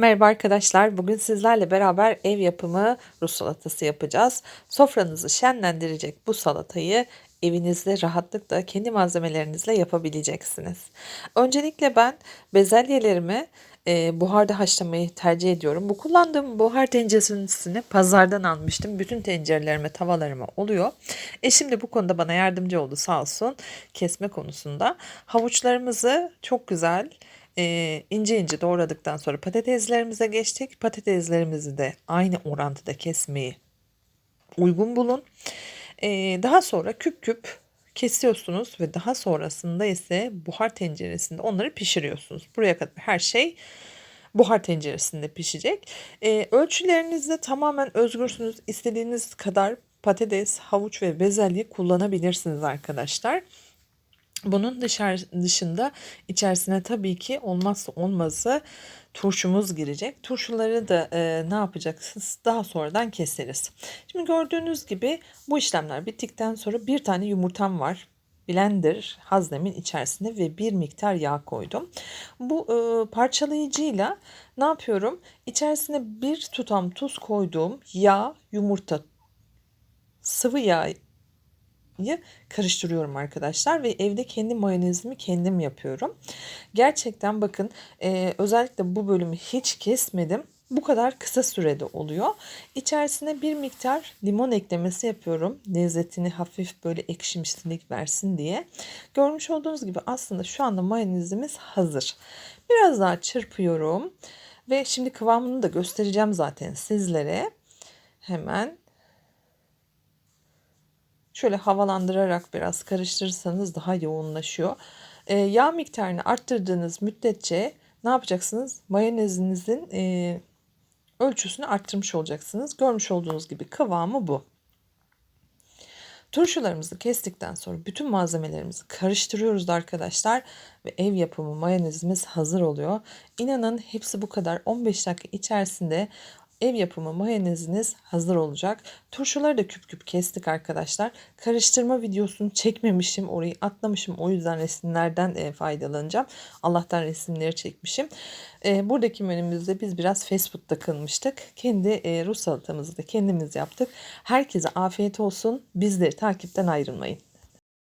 Merhaba arkadaşlar. Bugün sizlerle beraber ev yapımı Rus salatası yapacağız. Sofranızı şenlendirecek bu salatayı evinizde rahatlıkla kendi malzemelerinizle yapabileceksiniz. Öncelikle ben bezelyelerimi e, buharda haşlamayı tercih ediyorum. Bu kullandığım buhar tenceresini pazardan almıştım. Bütün tencerelerime, tavalarıma oluyor. Eşim de bu konuda bana yardımcı oldu sağ olsun kesme konusunda. Havuçlarımızı çok güzel e, ince ince doğradıktan sonra patateslerimize geçtik. Patateslerimizi de aynı orantıda kesmeyi uygun bulun. E, daha sonra küp küp kesiyorsunuz ve daha sonrasında ise buhar tenceresinde onları pişiriyorsunuz. Buraya kadar her şey buhar tenceresinde pişecek. E, ölçülerinizde tamamen özgürsünüz. İstediğiniz kadar patates, havuç ve bezelye kullanabilirsiniz arkadaşlar. Bunun dışarı, dışında içerisine tabii ki olmazsa olmazı turşumuz girecek. Turşuları da e, ne yapacaksınız? Daha sonradan keseriz. Şimdi gördüğünüz gibi bu işlemler bittikten sonra bir tane yumurtam var. Blender haznemin içerisinde ve bir miktar yağ koydum. Bu e, parçalayıcıyla ne yapıyorum? İçerisine bir tutam tuz koyduğum yağ, yumurta, sıvı yağ karıştırıyorum arkadaşlar ve evde kendi mayonezimi kendim yapıyorum. Gerçekten bakın e, özellikle bu bölümü hiç kesmedim. Bu kadar kısa sürede oluyor. İçerisine bir miktar limon eklemesi yapıyorum. Lezzetini hafif böyle ekşimsilik versin diye. Görmüş olduğunuz gibi aslında şu anda mayonezimiz hazır. Biraz daha çırpıyorum. Ve şimdi kıvamını da göstereceğim zaten sizlere. Hemen Şöyle havalandırarak biraz karıştırırsanız daha yoğunlaşıyor. E, yağ miktarını arttırdığınız müddetçe ne yapacaksınız? Mayonezinizin e, ölçüsünü arttırmış olacaksınız. Görmüş olduğunuz gibi kıvamı bu. Turşularımızı kestikten sonra bütün malzemelerimizi karıştırıyoruz arkadaşlar ve ev yapımı mayonezimiz hazır oluyor. İnanın hepsi bu kadar 15 dakika içerisinde ev yapımı mayoneziniz hazır olacak. Turşuları da küp küp kestik arkadaşlar. Karıştırma videosunu çekmemişim. Orayı atlamışım. O yüzden resimlerden e, faydalanacağım. Allah'tan resimleri çekmişim. E, buradaki menümüzde biz biraz fast food takılmıştık. Kendi e, Rus salatamızı da kendimiz yaptık. Herkese afiyet olsun. Bizleri takipten ayrılmayın.